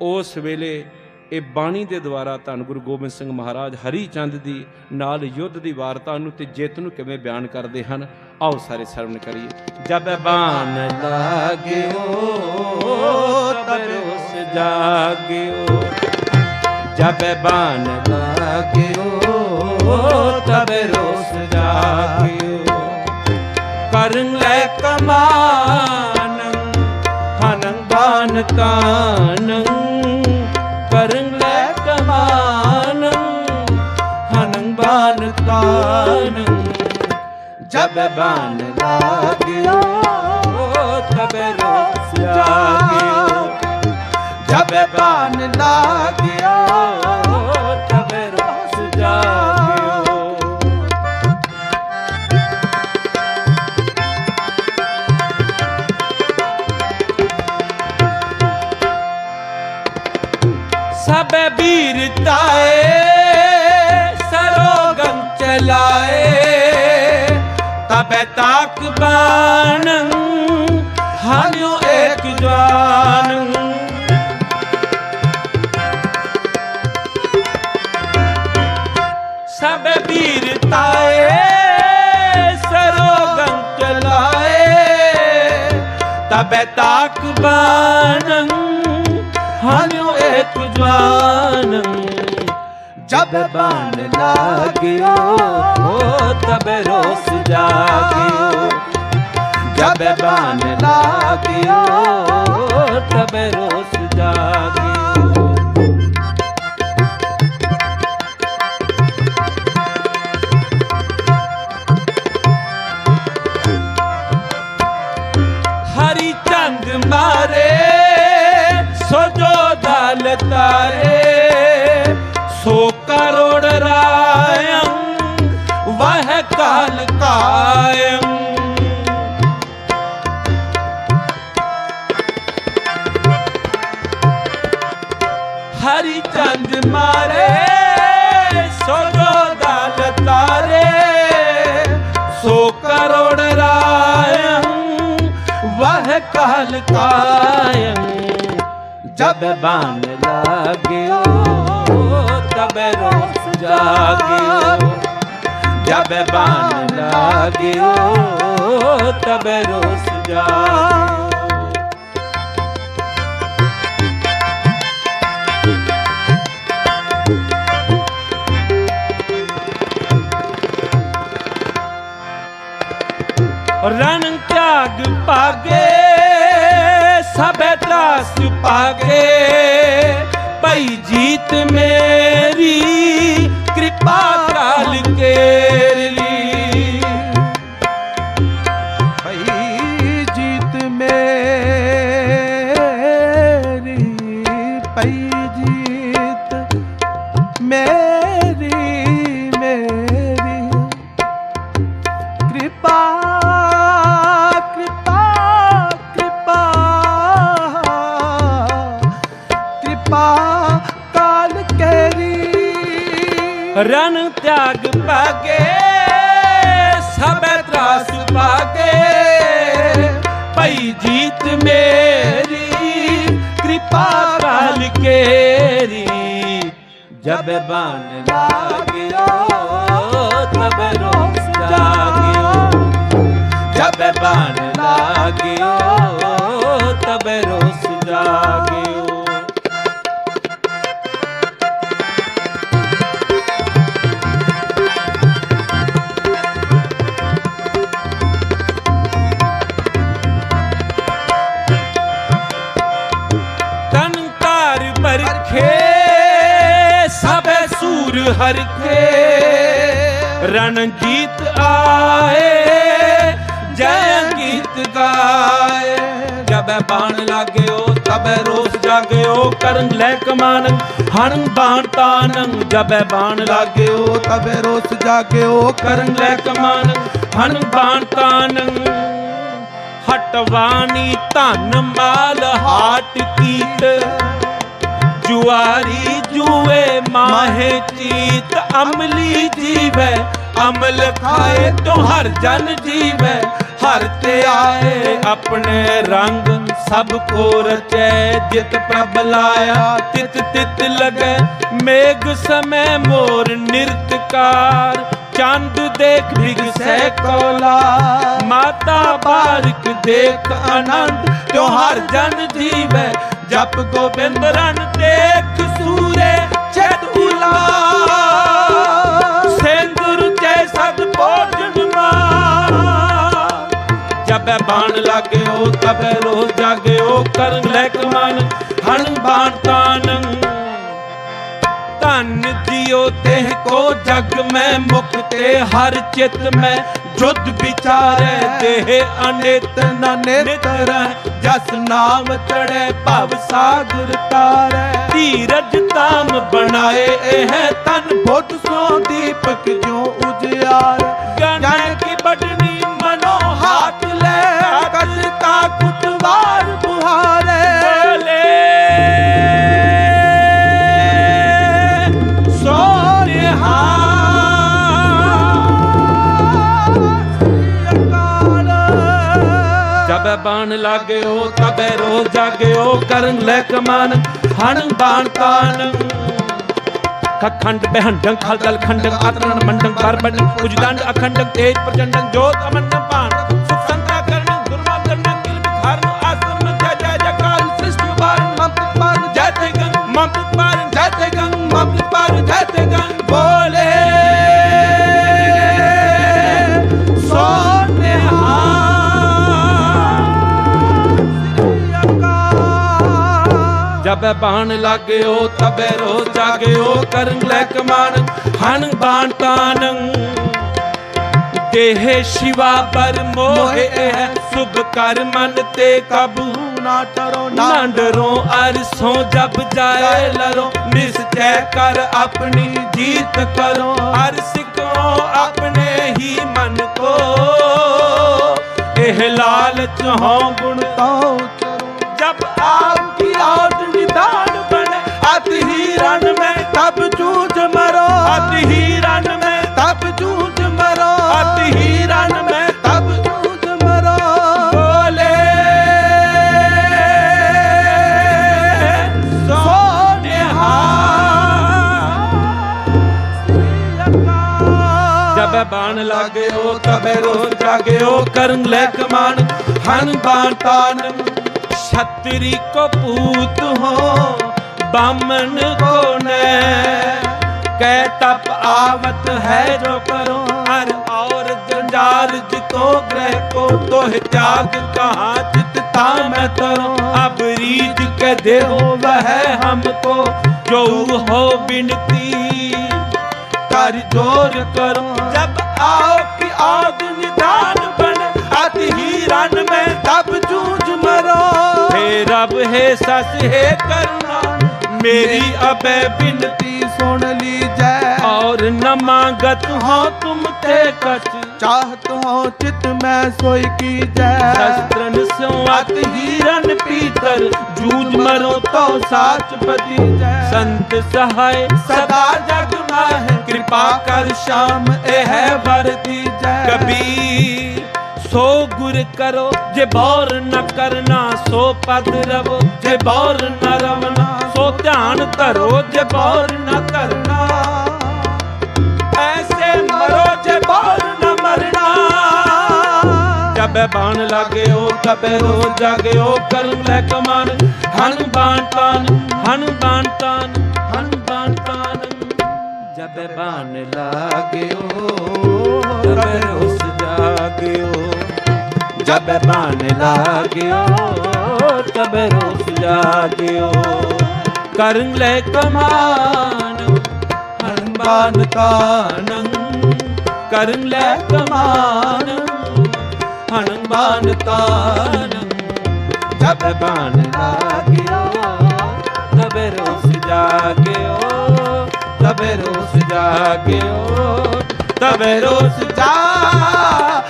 ਉਸ ਵੇਲੇ ਇਹ ਬਾਣੀ ਦੇ ਦੁਆਰਾ ਧੰਨ ਗੁਰੂ ਗੋਬਿੰਦ ਸਿੰਘ ਮਹਾਰਾਜ ਹਰੀ ਚੰਦ ਦੀ ਨਾਲ ਯੁੱਧ ਦੀ ਵਾਰਤਾ ਨੂੰ ਤੇ ਜਿੱਤ ਨੂੰ ਕਿਵੇਂ ਬਿਆਨ ਕਰਦੇ ਹਨ, ਆਓ ਸਾਰੇ ਸਰਵਣ ਕਰੀਏ। ਜਬ ਬਾਣ ਲਾਗਿਓ, ਤਬ ਉਸ ਜਾਗਿਓ। ਜਬ ਬਾਣ ਲਾਗਿਓ, ਤਬ ਰੋਸ ਜਾਗਿਓ। ਕਰਨ ਲੈ ਕਮਾਨ ਹਨੰ ਬਾਨ ਤਾਨ ਬਾਨ ਤਾਨ ਜਬ ਬਾਨ ਲਾਗਿਓ ਤਬ ਰੋਸ ਜਾਗਿਓ ਜਬ ਬਾਨ ਲਾਗਿਓ ਤਬੇ ਤਾਕ ਬਾਣ ਹਾਨਿਓ ਏਕ ਜਵਾਨ। ਸਭ ਵੀਰ ਤਾਏ ਸਰੋਗਮ ਚਲਾਏ। ਤਬੇ ਤਾਕ ਬਾਣ ਹਾਨਿਓ ਏਕ ਜਵਾਨ। ਜਬ ਬਾਣ ਲਾਗਿਓ ਹੋ ਤਬ ਰੋਸ ਜਾਗਿਓ। ਜਬ ਬਾਣ ਲਾਗਿਓ ਤਬ ਰੋਸ ਜਾਗਿਓ। ਵਹ ਕਾਲ ਕਾਇੰ ਜਬ ਬਾਣ ਲਾਗਿਓ, ਤਬ ਰੋਸ ਜਾਗਿਓ। ਜਬ ਬਾਣ ਲਾਗਿਓ, ਤਬ ਰੋਸ ਜਾਗਿਓ। ਰਣ ਤਿਆਗ ਪਾਗੇ ਪਾਗੇ ਭਈ ਜੀਤ ਮੇਰੀ, ਕਿਰਪਾ ਕਾਲ ਕੇਰੀ ਪਈ ਜੀਤ ਮੇਰੀ ਪਈ ਜੀਤ ਮੇਰੀ ਮੇਰੀ। ਕਿਰਪਾ ਕਿਰਪਾ ਰਨ ਤਿਆਗ ਪਾਗੇ, ਸਭੇ ਤਰਾਸ ਪਾਗੇ। ਭਈ ਜੀਤ ਮੇਰੀ, ਕਿਰਪਾ ਕਾਲ ਕੇਰੀ। ਜਬ ਬਾਣ ਲਾਗਿਓ, ਤਬ ਰੋਸ ਜਾਗਿਓ। ਜਬ ਬਾਣ ਲਾਗਿਓ, ਤਬ ਰੋਸ ਜਾਗਿਓ। ਬਰਖੇ ਸਭੇ ਸੂਰ ਕੇ ਰਣਜੀਤ ਆਏ, ਜੈ ਗੀਤ ਗਾਏ। ਜਬੈ ਬਾਣ ਲਾਗਿਓ, ਤਬ ਰੋਸ ਜਾਗਿਓ, ਕਰਨ ਲੈ ਕਮਾਨ, ਹਣ ਬਾਣ ਤਾਨੰ। ਜਬ ਬਾਣ ਲਾਗਿਓ, ਤਬੇ ਰੋਸ ਜਾਗਿਓ, ਕਰਨ ਲੈ ਕਮਾਨ, ਹਣ ਬਾਣ ਤਾਨੰ। ਹਟਵਾਨੀ ਧਨ ਮਾਲ, ਹਾਟ ਕੀਤ। ਜੁਆਰੀ ਜੂਏ ਮਾਹੇ ਚੀਤ ਅਮਲੀ ਜੀਵੈ, ਅਮਲ ਖਾਏ ਤੋ ਹਰ ਜਨ ਜੀਵੈ। ਹਰ ਤੇ ਆਏ ਆਪਣੇ ਰੰਗ ਸਭ ਕੋ ਰਚੈ, ਜਿਤ ਪ੍ਰਭ ਲਾਇਆ, ਤਿਤ ਤਿਤ ਲਗੈ। ਮੇਘ ਸਮੈ ਮੋਰ ਨਿਰਤਕਾਰ, ਚੰਦ ਦੇਖ ਬਿਗਸੈ ਕੋਲਾ ਮਾਤਾ ਬਾਰਕ ਦੇਖ ਆਨੰਦ ਤਿਉ ਹਰ ਜਨ ਜੀਵੈ। ਜਪ ਗੋਬਿੰਦ ਰਨ ਦੇਖ ਸੂਰੇ ਚਤ ਉਲਾ ਸੇਂਦੁਰ ਜੈ ਸਦ ਭੋਜਨ ਮਾ ਜਬੈ ਬਾਣ ਲਾਗਿਓ ਤਬੈ ਰੋਹ ਜਾਗਿਓ ਕਰਨ ਲੈ ਕਮਾਨ ਹਣ ਬਾਣ ਤਾਨੰ। ਧਨ ਦਿਓ ਤੇ ਕੋ ਜਗ ਮੈਂ ਮੁਕਤੇ ਹਰ ਚਿਤ ਮੈਂ ਜੁਦ ਵਿਚਾਰੈ ਦੇਹ ਅਨੇਤ ਨਾ ਨੇਤਰ ਜਸ ਨਾਮ ਚੜੈ ਭਵ ਸਾਗਰ ਤਾਰੈ। ਧੀਰਜ ਤਾਮ ਬਣਾਏ ਇਹ ਤਨ ਬੁੱਧ ਸੋ ਦੀਪਕ ਜੋ ਉਜਿਆਰ। ਗਨ ਕੀ ਬਡਨੀ ਬਾਣ ਲਾਗਿਓ ਤਬੈ ਰੋ ਜਾਗਿਓ, ਕਰਨ ਲੈ ਕਮਾਨ, ਹਣ ਬਾਣ ਤਾਨ ਖਖੰਡ, ਬਹਿੰਡੰ, ਖਲਦਲ ਖੰਡੰ ਆਤਰਨ ਮੰਡੰ ਪਰਬੰਡ ਉਜਦੰਡ ਅਖੰਡੰ, ਤੇਜ ਪ੍ਰਚੰਡੰ ਜੋਤ ਅਮੰਡੰ ਪਾਣ ਜਬ ਬਾਣ ਲਾਗਿਓ ਤਬੇ ਰੋ ਜਾਗਿਓ ਕਰਨ ਲੈ ਕਮਾਨ। ਹਣ ਬਾਣ ਤਾਨੰ ਦੇਹ ਸ਼ਿਵਾ ਪਰ ਮੋਹਿ ਹੈ ਸੁਭ ਕਰ ਮਨ ਤੇ ਕਾਬੂ। ਨਾ ਟਰੋ ਨਾ ਡਰੋ ਅਰਸੋਂ ਜਬ ਜਾਏ ਲਰੋ। ਨਿਸਚੈ ਕਰ ਆਪਣੀ ਜੀਤ ਕਰੋ। ਹਰ ਸਿਕੋ ਆਪਣੇ ਹੀ ਮਨ ਕੋ ਇਹ ਲਾਲਚ ਹੋ ਗੁਣ ਤਾਉ अति ही रण में तब जूझ मरो अति ही रण में तब जूझ मरो अति ही रण में तब जूझ मरो बोले सोने जब बाण लागयो तब रोज जागयो करन ले कमान हन बाण तान छतरी को पूत हो बामन को ने कै तप आवत है जो करो हर और जंजाल जितो ग्रह को तो त्याग कहाँ चितता मैं तरो अब रीझ के दे वह हमको जो हो बिनती कर जोर करो जब आओ कि आग निदान बन अति ही रन में ਤਬ ਜੂਝ ਮਰੋ हे रब हे सस हे करना ਮੇਰੀ ਅਬੇ ਬਿਨਤੀ ਸੁਣ ਲੀਜੈ। ਔਰ ਨ ਮੰਗਤ ਹੋ ਤੁਮ ਤੇ ਕਛ। ਚਾਹਤ ਹੋ ਚਿਤ ਮੈਂ ਸੋਈ ਕੀਜੈ। ਸ਼ਸਤਰਨ ਸੁਆਤ ਹੀਰਨ ਪੀਤਲ ਜੂਜ ਮਰੋ ਤੋ ਸਾਚ ਬਦੀਜੈ। ਸੰਤ ਸਹਾਇ ਸਦਾ ਜਗ ਮਾਹਿ ਕਿਰਪਾ ਕਰ ਸ਼ਾਮ ਇਹ ਵਰ ਦੀਜੈ। ਕਬੀਰ। ਸੋ ਗੁਰ ਕਰੋ, ਜੇ ਬੌਰ ਨ ਕਰਨਾ, ਸੋ ਪਦ ਰਵੋ, ਜੇ ਬੌਰ ਨ ਰਵਨਾ ਸੋ ਧਿਆਨ ਧਰੋ, ਜੇ ਬੌਰ ਨ ਕਰਨਾ ਐਸੇ ਮਰੋ, ਜੇ ਬੌਰ ਨ ਮਰਨਾ। ਜਬ ਬਾਣ ਲਾਗਿਓ, ਤਬੇ ਰੋ ਜਾਗਿਓ ਕਰਨ ਲੈ ਕਮਾਨ ਹਨ ਬਾਣ ਤਾਨ ਹਨ ਬਾਣ ਤਾਨ ਹਨ ਬਾਣ ਤਾਨ। ਜਬ ਬਾਣ ਲਾਗਿਓ, ਤਬੇ ਰੋ ਜਾਗਿਓ ਜਬ ਮਨ ਲਾਗਿਓ, ਤਬ ਰੋਸ ਜਾਗਿਓ। ਕਰਨ ਲੈ ਕਮਾਨ ਹਨਬਾਨ ਤਾਨੰ। ਕਰਨ ਲੈ ਕਮਾਨ ਹਨਬਾਨ ਤਾਨੰ। ਜਬ ਮਨ ਲਾਗਿਓ, ਤਬ ਰੋਸ ਜਾਗਿਓ, ਤਬ ਰੋਸ ਜਾਗਿਓ, ਤਬ ਰੋਸ ਜਾਗਿਓ